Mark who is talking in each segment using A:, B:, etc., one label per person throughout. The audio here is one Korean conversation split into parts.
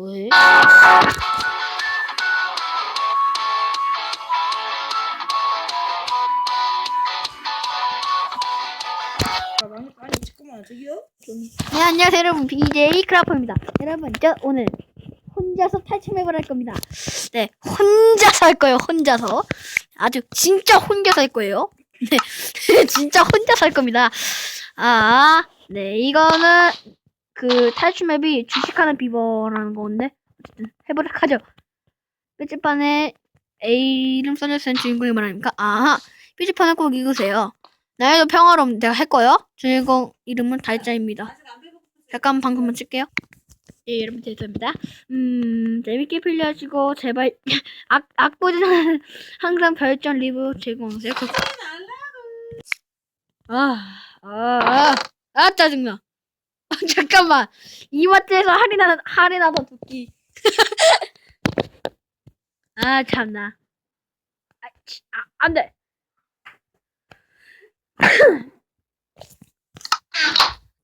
A: 뭐해? 네, 안녕하세요, 여러분. BJ 크라퍼입니다. 여러분, 저 오늘 혼자서 탈춤해볼 할 겁니다. 네, 혼자서 할 거예요, 혼자서. 아주 진짜 혼자서 할 거예요. 네, 진짜 혼자서 할 겁니다. 아, 네, 이거는 그 탈춤 맵이 주식하는 비버라는 건데, 어쨌든 해보도록 하죠. 삐지판에 A 이름 써져있는 주인공이 말합니까? 아하, 삐지판을 꼭 읽으세요. 나에도 평화로움 내가 할 거예요. 주인공 이름은 달짜입니다. 잠깐 방송만 칠게요. 예, 여러분 달짜입니다. 음, 재밌게 플레이하시고 제발 악 악보지는 항상 별점 리뷰 제공하세요. 그... 아, 아, 아, 아 짜증나. 아, 잠깐만. 이마트에서 할인하는 할인하다 듣기. 아 참나. 아, 치, 아 안돼.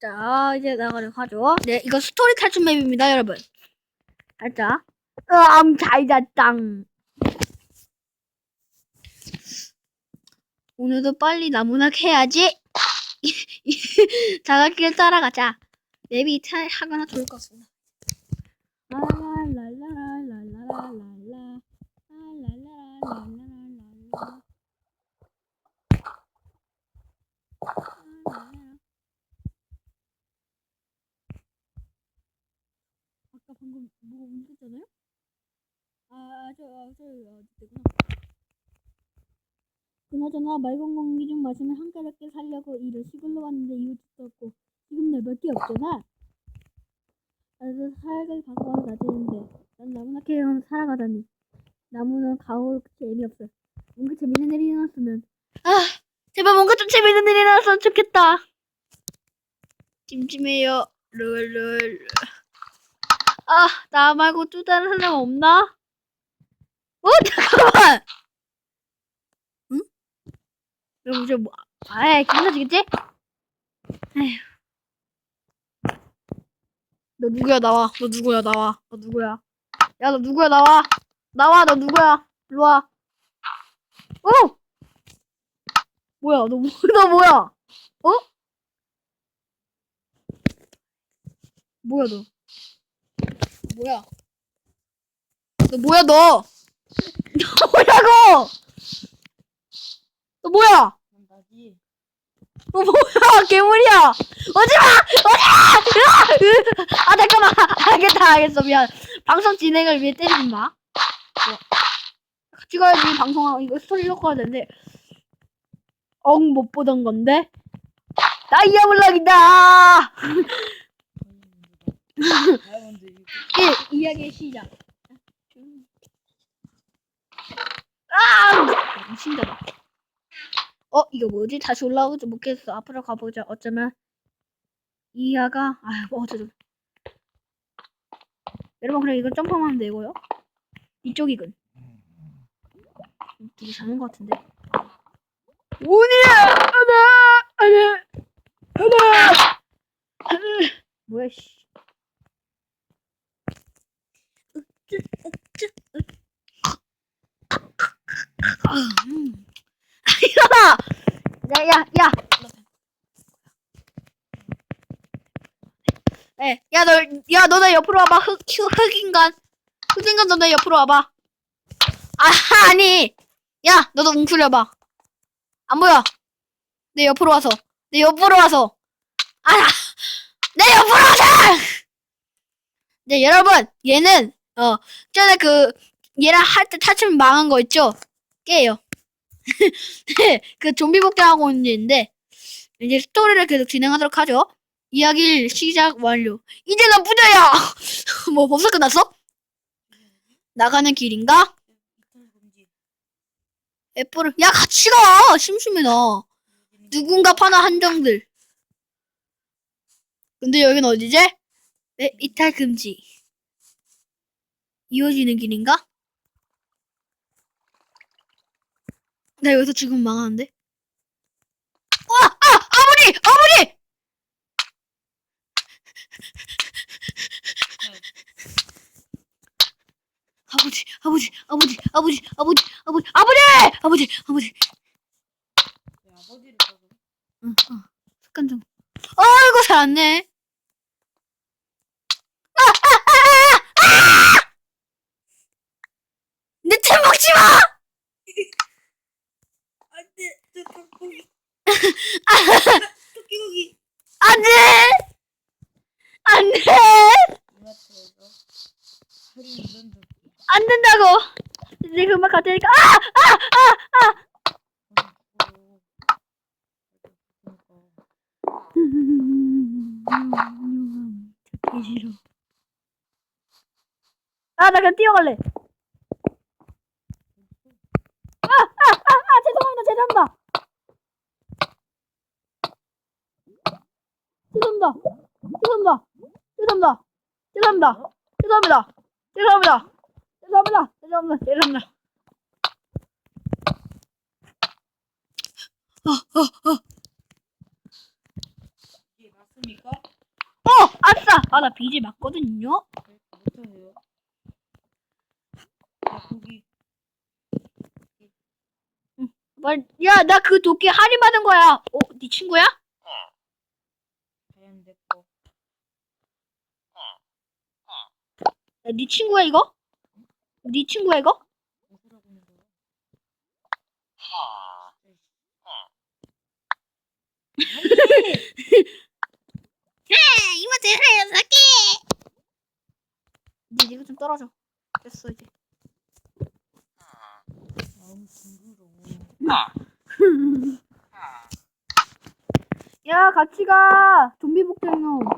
A: 자, 이제 나가도록 하죠. 네, 이거 스토리 탈출 맵입니다, 여러분. 알자. 으암, 잘 잤당. 오늘도 빨리 나무나 해야지. 자갈길 따라가자. 맵이 타, 하거나 좋을 것 같습니다. 랄랄랄랄랄랄랄라. 랄랄랄랄랄랄라. 아까 방금 뭐가 움직였잖아요? 아, 저, 아, 저, 아, 되구나. 그나저나 맑은 공기 좀 마시면 한가롭게 살려고 이를 시골로 왔는데 내밖에 없잖아. 나도 살갈 바꿔서 나지는데 난 나무나 캐러 살아가다니. 나무는 가을 재미없어. 뭔가 재밌는 일이 일어났으면. 아, 제발 뭔가 좀 재밌는 일이 일어났으면 좋겠다. 찜찜해요. 룰룰. 아, 나 말고 또 다른 사람 없나? 어, 잠깐만! 응? 여러분, 저 뭐, 아이, 괜찮아지겠지? 에휴. 너 누구야, 나와. 너 누구야, 나와. 너 누구야. 야, 너 누구야, 나와. 나와, 너 누구야. 일로 와. 어! 뭐야, 너, 뭐- 너 뭐야? 어? 뭐야, 너? 뭐야? 너 뭐야 너? 너 뭐냐고? 너 뭐야?
B: 나지
A: 너 뭐야? 괴물이야. 오지마! 오지마! 아 잠깐만. 알겠다 알겠어 미안. 방송 진행을 위해 때리지 마. 뭐. 같이 가야지 방송하고 이거 스토리 넣고 하야 되는데 엉 못 보던 건데 다이아 블럭이다.
B: 다이아몬드 이거
A: 1. 이야기의 시작. 아! 미친다. 어, 이거 뭐지? 다시 올라오지 못겠어. 앞으로 가보자. 어쩌면 이하가 아, 뭐 어쩌죠. 여러분 그럼 이건 점프하면 되고요. 이쪽이군. 되게 잘하는 것 같은데. 오니야! 하나! 하나! 하나! 하나! 뭐야 씨. 음. 일어나! 야, 야, 야! 에, 야, 너, 야, 너내 옆으로 와봐. 흑, 흑, 흑인간. 흑인간 너내 옆으로 와봐. 아, 아니! 야, 너도 웅크려봐. 안 보여. 내 옆으로 와서. 내 옆으로 와서. 아! 내 옆으로 와서! 네, 여러분, 얘는, 어, 전에 그, 얘랑 할 때 타치면 망한 거 있죠? 깨요. 그 좀비 복귀하고 있는 얘인데 이제 스토리를 계속 진행하도록 하죠. 이야기를 시작 완료. 이제 난 부자야. 뭐 벌써 끝났어? 나가는 길인가? 애플을 야 같이 가. 심심해 나. 누군가 파나 한정들. 근데 여긴 어디지? 네, 이탈 금지. 이어지는 길인가? 나 여기서 지금 망하는데? 와! 아! 아버지! 아버지! 아버지, 아버지, 아버지, 아버지, 아버지, 아버지, 아버지,
B: 아버지를.
A: 응, 어, 습관 좀. 아이고 잘안네. 아, 아, 아, 아, 아! 내템 먹지 마.
B: 안돼, 저 닭고기.
A: 아,
B: 토끼고기.
A: 안돼, 안돼,
B: 이마트에서 할인 이런 적.
A: 안 된다고. 이제 그만 갈 테니까. 아, 아, 아, 아. 듣기 싫어. 아, 나 그냥 뛰어갈래. 아, 아, 아, 아, 죄송합니다, 죄송합니다. 죄송합니다. 죄송합니다. 죄송합니다. 죄송합니다. 죄송합니다. 죄송합니다. 죄송합니다. 죄송합니다. 죄송합니다.
B: 이게 맞습니까?
A: 어, 아싸. 아, 나 BJ 맞거든요.
B: 네, 못하세요. 닭고기.
A: 말, 야, 나 그 도끼 할인 받은 거야. 어, 네 친구야?
B: 자연 내꺼.
A: 야, 네 친구야 이거? 네 친구야 이거? 이모트 여섯 개. 이제 이거 좀 떨어져. 됐어 이제. 야 같이 가. 좀비 복제놈. 아,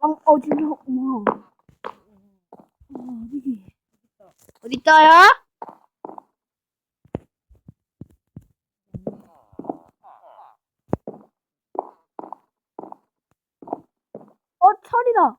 A: 어, 어, 어 진짜 어머. 어, 어디? 어디 있다야? 어, 철이다.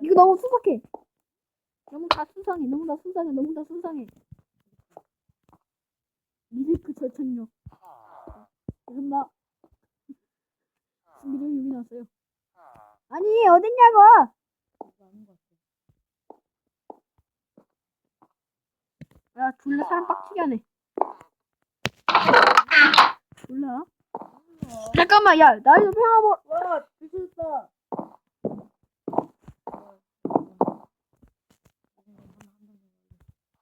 A: 이거 너무 수상해. 너무 다 수상해. 너무 다 수상해. 너무 다 수상해. 미르크 절착력. 죄송합니다. 미르 여기 나왔어요. 아니 어딨냐고? 야 졸라 사람 빡치게 하네. 졸라. 잠깐만 야 나이도 평화보.
B: 와, 드셨다.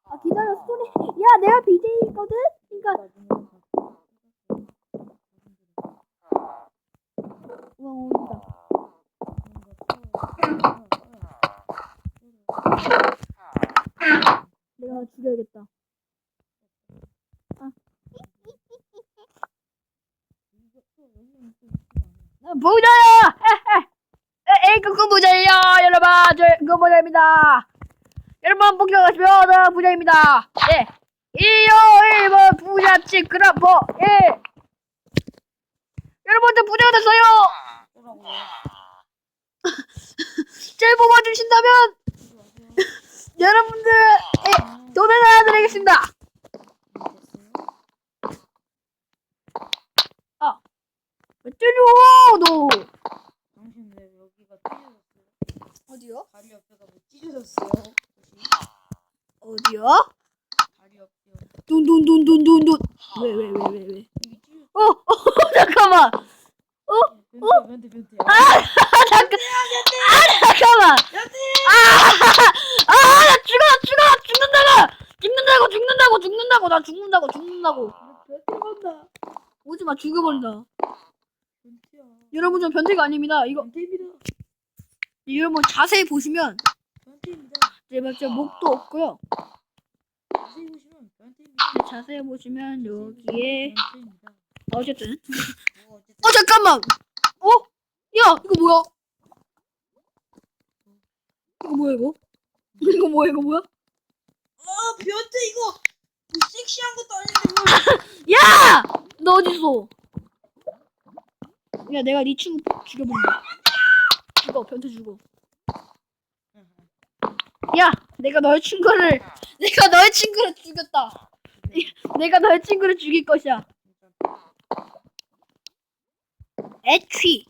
A: 아 기다려 소리. 야 내가 BJ거든. 그러니까 와 오다. 내가 죽여야겠다. 나 부자야! 에이, 그거 부자예요, 여러분. 저 그거 부자입니다. 여러분, 복잡하시면 저 부자입니다. 예. 이요, 일본 부잣집 그라퍼, 예. 여러분, 저 부자가 됐어요. 잘 뽑아주신다면, 여러분들, 예, 돈을 하나 드리겠습니다. 왜 때려, 너.
B: 당신 왜 여기가 찢어졌어요?
A: 어디요?
B: 다리 옆에가 왜 찢어졌어요?
A: 어디요?
B: 다리 옆에
A: 돈돈돈돈돈돈. 왜, 왜, 왜, 왜, 왜.
B: 이게. 어, 어,
A: 잠깐만.
B: 변태야, 변태, 변태야.
A: 아, 잠깐. 아, 잠깐만. 아, 아, 나 죽어, 나 죽어, 나 죽는다고. 죽는다고, 죽는다고, 죽는다고, 나 죽는다고, 죽는다고.
B: 변태 간다.
A: 오지 마, 죽여버린다.
B: 변태야.
A: 여러분, 저 변태가 아닙니다. 이거,
B: 변태입니다.
A: 여러분 자세히 보시면,
B: 변태입니다.
A: 제가 제 목도 없고요.
B: 자세히 보시면 변태입니다.
A: 자세히 보시면 여기에,
B: 변태입니다.
A: 어쨌든.
B: 뭐 어쨌든
A: 어, 잠깐만. 어? 야, 이거 뭐야? 이거 뭐야, 이거? 이거 뭐야, 이거 뭐야?
B: 아 변태 이거 뭐 섹시한 것도 아닌데 뭘
A: 야! 너 어딨어? 야, 내가 네 친구 죽여본다. 죽어, 변태 죽어. 야, 내가 너의 친구를, 내가 너의 친구를 죽였다. 내가 너의 친구를 죽일 것이야. 애취.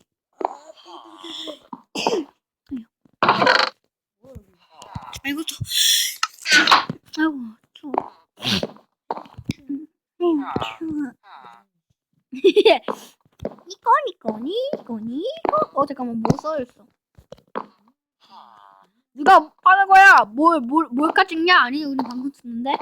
B: 아.
A: 아이고 저 아이고 저 아이고 추워. 이거니 거니 이거니? 어 잠깐만 뭐 써있어? 누가 하는 거야? 뭘 뭘 뭘까 찍냐? 아니 우리 방송 찍는데